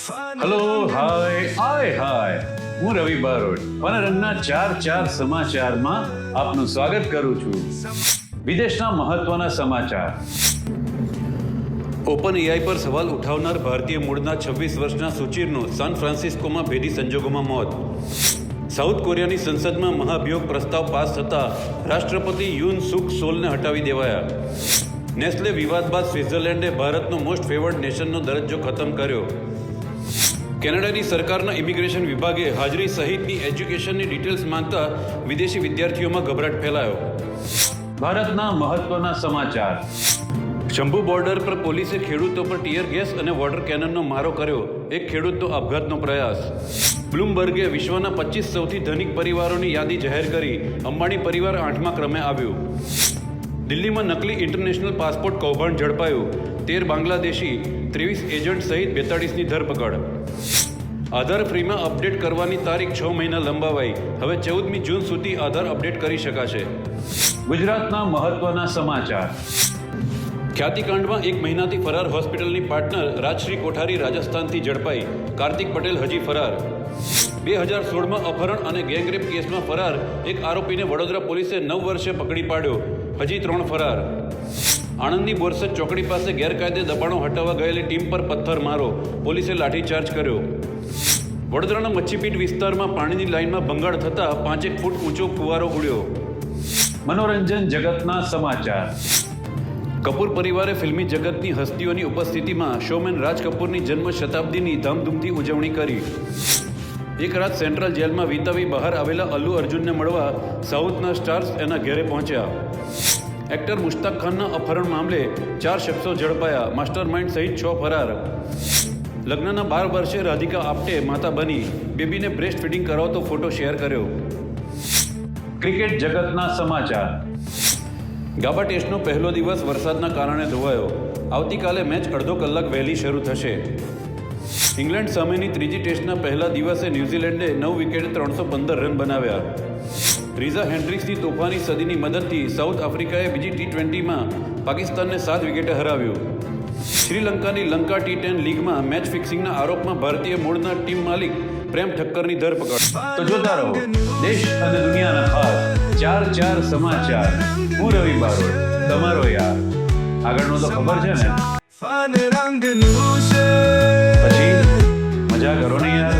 Hello hi હાય હાય હું રવિ બારોટ, પનરંગના ચાર ચાર સમાચારમાં આપનું સ્વાગત કરું છું. વિદેશના મહત્વના સમાચાર. ઓપન એઆઈ પર સવાલ ઉઠાવનાર ભારતીય મૂળના છવ્વીસ વર્ષના સુચિરનું સાન ફ્રાન્સિસ્કોમાં ભેદી સંજોગોમાં મોત. સાઉથ કોરિયાની સંસદમાં મહાભિયોગ પ્રસ્તાવ પાસ થતાં રાષ્ટ્રપતિ યુન સુક સોલને હટાવી દેવાયા. નેસ્લે વિવાદ બાદ સ્વિટ્ઝરલેન્ડે ભારતનો મોસ્ટ ફેવર્ડ નેશનનો દરજ્જો ખતમ કર્યો. કેનેડાની સરકારના ઇમિગ્રેશન વિભાગે હાજરી સહિતની એજ્યુકેશનની ડિટેલ્સ માંગતા વિદેશી વિદ્યાર્થીઓમાં ગભરાટ ફેલાયો. ભારતના મહત્વના સમાચાર. શંભુ બોર્ડર પર પોલીસે ખેડૂતો પર ટીયર ગેસ અને વોટર કેનનનો મારો કર્યો. એક ખેડૂતનો આપઘાતનો પ્રયાસ. બ્લુમબર્ગે વિશ્વના પચીસ સૌથી ધનિક પરિવારોની યાદી જાહેર કરી. અંબાણી પરિવાર આઠમા ક્રમે આવ્યું. દિલ્હીમાં નકલી ઇન્ટરનેશનલ પાસપોર્ટ કૌભાંડ ઝડપાયું. તેર બાંગ્લાદેશી ત્રેવીસ એજન્ટ સહિત બેતાળીસની ધરપકડ. આધાર ફ્રીમાં અપડેટ કરવાની તારીખ છ મહિના લંબાવાઈ. હવે ચૌદમી જૂન સુધી આધાર અપડેટ કરી શકાશે. ગુજરાતના મહત્વના સમાચાર. ખ્યાતિકાંડમાં એક મહિનાથી ફરાર હોસ્પિટલની પાર્ટનર રાજશ્રી કોઠારી રાજસ્થાનથી ઝડપાઈ. કાર્તિક પટેલ હજી ફરાર. બે હજાર સોળમાં અપહરણ અને ગેંગરેપ કેસમાં ફરાર એક આરોપીને વડોદરા પોલીસે નવ વર્ષે પકડી પાડ્યો. હજી ત્રણ ફરાર. આણંદની બોરસદ ચોકડી પાસે ગેરકાયદે દબાણો હટાવવા ગયેલી ટીમ પર પથ્થર મારો. પોલીસે લાઠીચાર્જ કર્યો. વડોદરાના મચ્છીપીટ વિસ્તારમાં પાણીની લાઇનમાં ભંગાણ થતાં પાંચેક ફૂટ ઊંચો ફુવારો ઉડ્યો. મનોરંજન જગતના સમાચાર. કપૂર પરિવારે ફિલ્મી જગતની હસ્તીઓની ઉપસ્થિતિમાં શોમેન રાજ કપૂરની જન્મ શતાબ્દીની ધામધૂમથી ઉજવણી કરી. એક રાત સેન્ટ્રલ જેલમાં વિતાવી બહાર આવેલા અલ્લુ અર્જુનને મળવા સાઉથના સ્ટાર્સ એના ઘેરે પહોંચ્યા. એક્ટર મુશ્તાક ખાનના અપહરણ મામલે ચાર શખ્સો ઝડપાયા. માસ્ટર માઇન્ડ સહિત છ ફરાર. લગ્નના બાર વર્ષે રાધિકા આપ્ટે માતા બની. બેબીને બ્રેસ્ટ ફીડિંગ કરાવતો ફોટો શેર કર્યો. ક્રિકેટ જગતના સમાચાર. ગાબા ટેસ્ટનો પહેલો દિવસ વરસાદના કારણે ધોવાયો. આવતીકાલે મેચ અડધો કલાક વહેલી શરૂ થશે. ઇંગ્લેન્ડ સામેની ત્રીજી ટેસ્ટના પહેલા દિવસે ન્યૂઝીલેન્ડે નવ વિકેટે ત્રણસો પંદર રન બનાવ્યા. રીઝા હેન્ડ્રિક્સની તોફાની સદીની મદદથી સાઉથ આફ્રિકાએ બીજી ટી ટ્વેન્ટીમાં પાકિસ્તાનને સાત વિકેટે હરાવ્યું. શ્રીલંકાની લંકા ટી ટેન લીગમાં મેચ ફિક્સિંગના આરોપમાં ભારતીય મૂળના ટીમ માલિક પ્રેમ ઠક્કરની ધરપકડ. તો જોતા રહો દેશ અને દુનિયાના ખાસ ચાર ચાર સમાચાર. હું રવિ બારોડ તમારો યાર. આગળનો તો ખબર છે ને? પછી મજા કરો ને યાર.